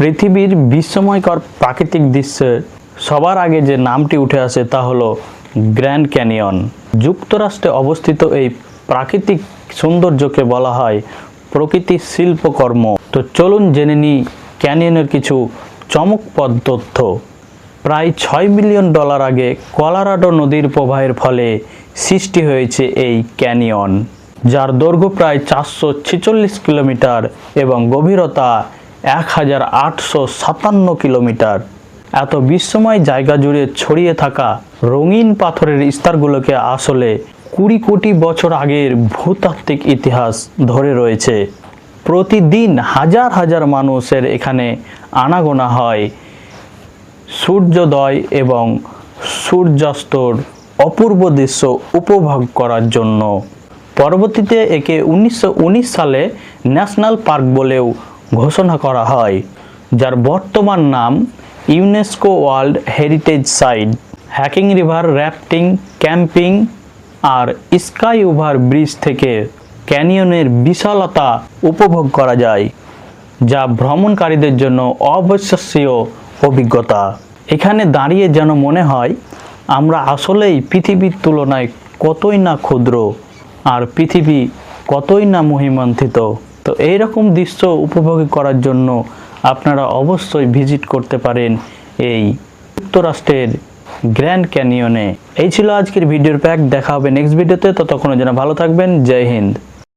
পৃথিবীর বিস্ময়কর প্রাকৃতিক দৃশ্যের সবার আগে যে নামটি উঠে আসে তা হলো গ্র্যান্ড ক্যানিয়ন। যুক্তরাষ্ট্রে অবস্থিত এই প্রাকৃতিক সৌন্দর্যকে বলা হয় প্রকৃতির শিল্পকর্ম। তো চলুন জেনে নিই ক্যানিয়নের কিছু চমকপদ তথ্য। প্রায় ছয় মিলিয়ন ডলার আগে কলারাডো নদীর প্রবাহের ফলে সৃষ্টি হয়েছে এই ক্যানিয়ন, যার দৈর্ঘ্য প্রায় চারশো ছেচল্লিশ কিলোমিটার এবং গভীরতা এক হাজার আটশো সাতান্ন কিলোমিটার। এত বিশ্বময় জায়গা জুড়ে ছড়িয়ে থাকা রঙিন পাথরের স্তরগুলোকে আসলে কুড়ি কোটি বছর আগের ভূতাত্ত্বিক ইতিহাস ধরে রয়েছে। প্রতিদিন হাজার হাজার মানুষের এখানে আনাগোনা হয়। সূর্যোদয় এবং সূর্যাস্তর অপূর্ব দৃশ্য উপভোগ করার জন্য। পরবর্তীতে একে উনিশশো উনিশ সালে ন্যাশনাল পার্ক বলেও ঘোষণা করা হয়, যার বর্তমান নাম UNESCO world heritage site hiking river rafting camping আর স্কাই ওভার ব্রিজ থেকে ক্যানিয়নের বিশালতা উপভোগ করা যায়, যা ভ্রমণকারীদের জন্য অবিশ্বাস্য অভিজ্ঞতা। এখানে দাঁড়িয়ে যেন মনে হয়, আমরা আসলেই পৃথিবীর তুলনায় কতই না ক্ষুদ্র আর পৃথিবী কতই না মহিমান্বিত। তো এই রকম দৃশ্য উপভোগ করার জন্য আপনারা অবশ্যই ভিজিট করতে পারেন এই যুক্তরাষ্ট্রের গ্র্যান্ড ক্যানিয়নে। এই ছিল আজকের ভিডিওর প্যাক, দেখা হবে নেক্সট ভিডিওতে, ততক্ষণের যেন ভালো থাকবেন, জয় হিন্দ।